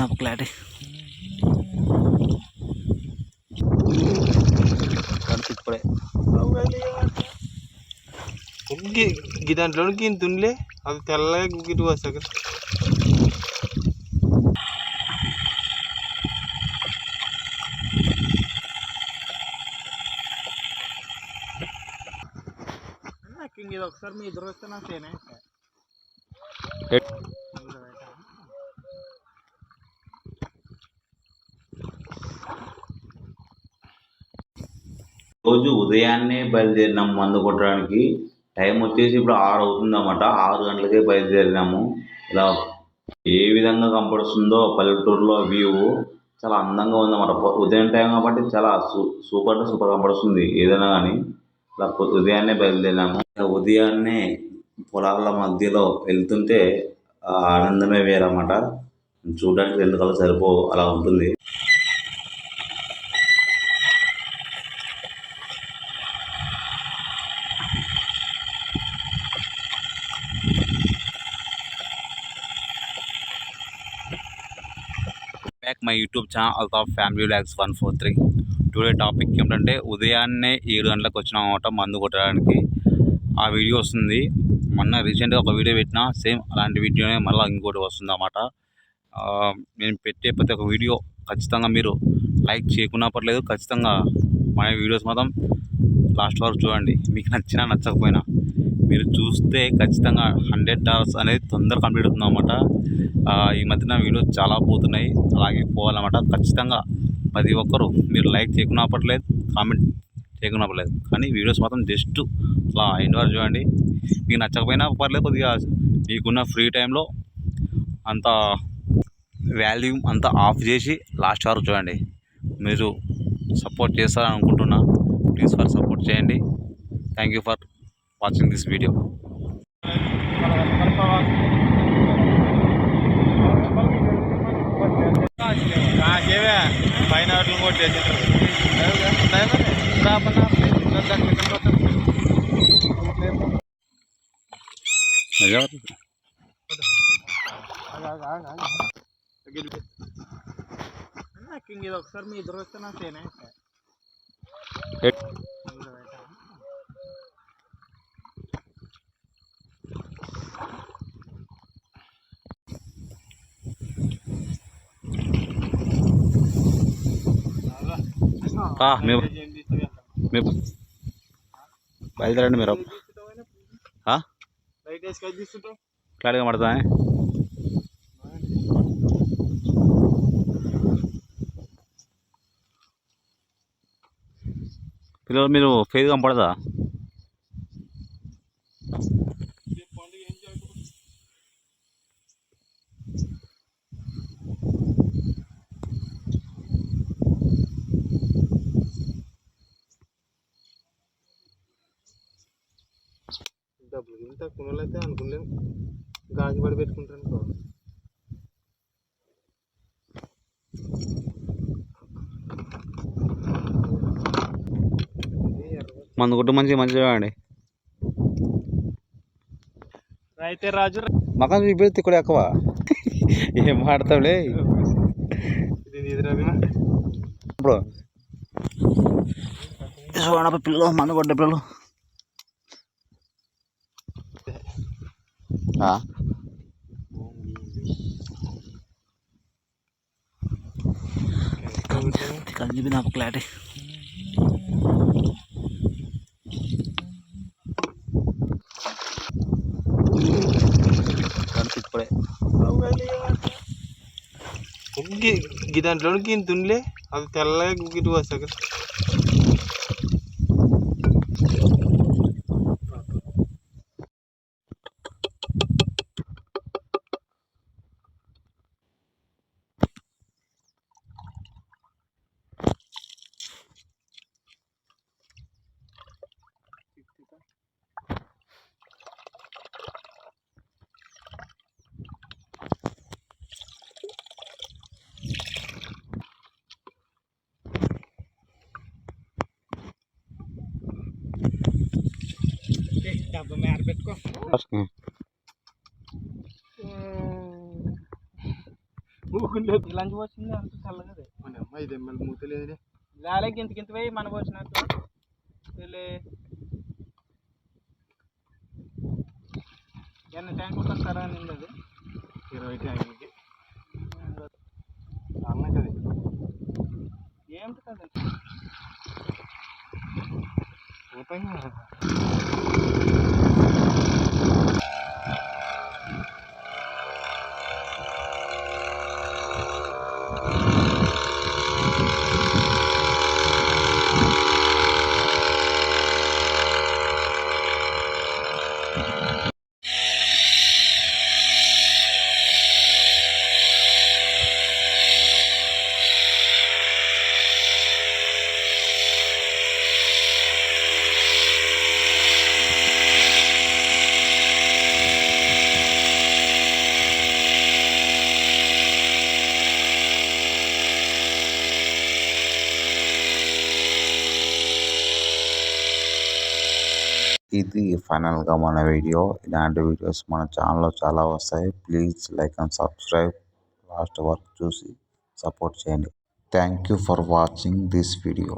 నాకు క్లారిటీ ఇప్పుడే గి దాంట్లో ఇంత ఉండిలే అది తెల్లగా గిట్టు వస్తాక ఇది ఒకసారి మీ ఇద్దరు వస్తే నాకు తేనే రోజు ఉదయాన్నే బయలుదేరినాము మందు కొట్టడానికి. టైం వచ్చేసి ఇప్పుడు ఆరు అవుతుందన్నమాట. ఆరు గంటలకే బయలుదేరినాము. ఇలా ఏ విధంగా కనపడుస్తుందో పల్లెటూరులో వ్యూ చాలా అందంగా ఉందన్నమాట. ఉదయం టైం కాబట్టి చాలా సూ సూపర్ అంటే సూపర్ కనపడుతుంది. ఏదైనా కానీ ఇలా ఉదయాన్నే బయలుదేరినాము. ఉదయాన్నే పొలాల మధ్యలో వెళ్తుంటే ఆనందమే వేరన్నమాట. చూడడానికి రెండు కళ్ళు సరిపో అలా ఉంటుంది. Back my YouTube channel of family lakhs one four three today topic ఏమిటంటే ఉదయాన్నే ఏడు గంటలకు వచ్చినాం అనమాట మందు కొట్టడానికి. ఆ వీడియో వస్తుంది. మొన్న రీసెంట్గా ఒక వీడియో పెట్టినా సేమ్ అలాంటి వీడియోనే మళ్ళీ ఇంకోటి వస్తుంది అన్నమాట. నేను పెట్టే ప్రతి ఒక్క వీడియో ఖచ్చితంగా మీరు లైక్ చేయకున్నా పర్లేదు ఖచ్చితంగా మన వీడియోస్ మాత్రం లాస్ట్ వరకు చూడండి. మీకు నచ్చినా నచ్చకపోయినా. మీరు చూస్తే ఖచ్చితంగా హండ్రెడ్ డాలర్స్ అనేది తొందరగా కంప్లీట్ అవుతుంది అనమాట ఈ మధ్యన వీడియోస్ చాలా పోతున్నాయి. అలాగే పోవాలన్నమాట. ఖచ్చితంగా ప్రతి ఒక్కరు మీరు లైక్ చేయకున్నప్పట్లేదు కామెంట్ చేయకునప్పట్లేదు కానీ వీడియోస్ మాత్రం జస్ట్ అలా ఎండ్ వరకు చూడండి. మీకు నచ్చకపోయినా పర్లేదు కొద్దిగా మీకున్న ఫ్రీ టైంలో అంత వాల్యూమ్ అంతా ఆఫ్ చేసి లాస్ట్ వరకు చూడండి. మీరు సపోర్ట్ చేస్తారని అనుకుంటున్నా. ప్లీజ్ ఫర్ సపోర్ట్ చేయండి. Thank you for watching this video అట్లు కొట్టేసి ఇది ఒకసారి మీ ఇద్దరు వస్తే నాకు మేము మేము బయలుదేరండి మీరు. ఆ? లైట్ క్లారిటీగా పడుతుంది పిల్లలు మీరు ఫేజ్ కనపడదా? డబ్బులు ఇంత కొనలు అయితే అనుకోలేము గాజు పడి పెట్టుకుంటాను అనుకో మందు కొట్టు మంచిగా మంచిగా చూడండి అయితే రాజు మకాన్ చూపెడితే ఇక్కడ ఎక్కువ. ఏం రవినా ఇప్పుడు పిల్లలు మందు కొట్టే పిల్లలు. ఆ? కళ్ళు చూపి నాకు క్లారిటీ ఇప్పుడే గి- గి దాంట్లో ఇంత ఉండిలే అది తెల్లగా గిట్టు వస్తాక డబ్బా మేర పెట్టుకో. లంచ్ వచ్చింది అంత చల్లగా మన అమ్మ ఇది ఎమ్మెల్యే మూత లేదులే. లాలే గింత గింత పోయి మన వెళ్ళి. ఎన్ని ట్యాంక్ వస్తారా నింది అది ఇరవై ట్యాంకులకి అన్నది ఏమిటి కదా పోతాయి కదా. ఇది ఫైనల్గా మన వీడియో. ఇలాంటి వీడియోస్ మన ఛానల్లో చాలా వస్తాయి. Please like and subscribe. Last వరకు చూసి సపోర్ట్ చేయండి. Thank you for watching this video.